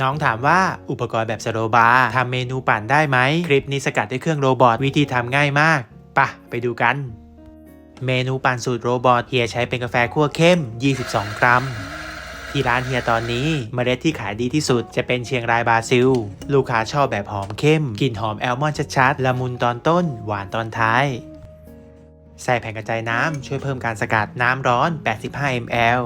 น้องถามว่าอุปกรณ์แบบสโลบาร์ทำเมนูปั่นได้ไหม คลิปนี้สกัดด้วยเครื่องโรบอทวิธีทำง่ายมากปะไปดูกัน เมนูปั่นสูตรโรบอทเฮียใช้เป็นกาแฟคั่วเข้ม 22 กรัม ที่ร้านเฮียตอนนี้เมล็ดที่ขายดีที่สุดจะเป็นเชียงรายบราซิล ลูกค้าชอบแบบหอมเข้มกลิ่นหอมแอลมอนชัดๆละมุนตอนต้น หวานตอนท้ายใส่แผ่นกระจายน้ำช่วยเพิ่มการสกัดน้ำร้อน 85 ml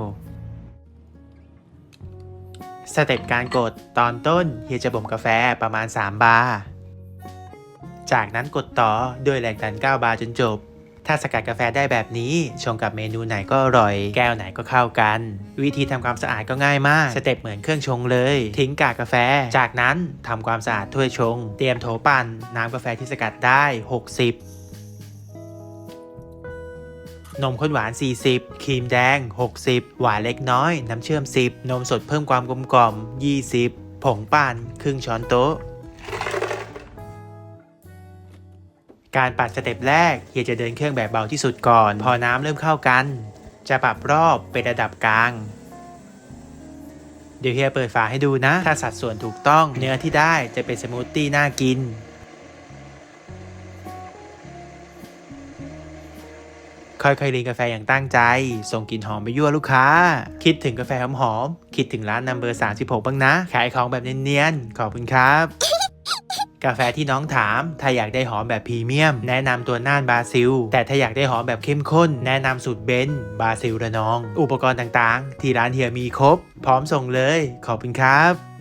สเต็ปการกดตอนต้นเฮียจะบ่มกาแฟประมาณ 3 บาร์ จากนั้นกดต่อด้วยแรงดัน 9 บาร์จนจบ ถ้าสกัดกาแฟได้แบบนี้ ชงกับเมนูไหนก็อร่อย แก้วไหนก็เข้ากัน วิธีทำความสะอาดก็ง่ายมาก สเต็ปเหมือนเครื่องชงเลย ทิ้งกากกาแฟ จากนั้นทำความสะอาดถ้วยชง เตรียมโถปั่นน้ำกาแฟที่สกัดได้ 60 นมข้นหวาน 40 ครีมแดง 60 หวานเล็กน้อย น้ำเชื่อม 10 นมสดเพิ่มความกลมกล่อม 20 ผงปั่นครึ่งช้อนโต๊ะ การปัดสเต็ปแรกเฮียจะเดินเครื่องแบบเบาที่สุดก่อน พอน้ำเริ่มเข้ากัน จะปรับรอบเป็นระดับกลางเดี๋ยวเฮียเปิดฝาให้ดูนะ ถ้าสัดส่วนถูกต้อง เนื้อที่ได้จะเป็นสมูทตี้น่ากิน ค่อยๆรีนกาแฟอย่างตั้งใจ ส่งกลิ่นหอมไปยั่วลูกค้า คิดถึงกาแฟหอมๆ คิดถึงร้านนัมเบอร์36 บ้างนะ ขายของแบบเนียนๆ ขอบคุณครับ กาแฟที่น้องถาม ถ้าอยากได้หอมแบบพรีเมียม แนะนำตัวน่านบราซิล แต่ถ้าอยากได้หอมแบบเข้มข้น แนะนำสูตรเบนบราซิลระนอง อุปกรณ์ต่างๆ ที่ร้านเฮียมีครบ พร้อมส่งเลย ขอบคุณครับ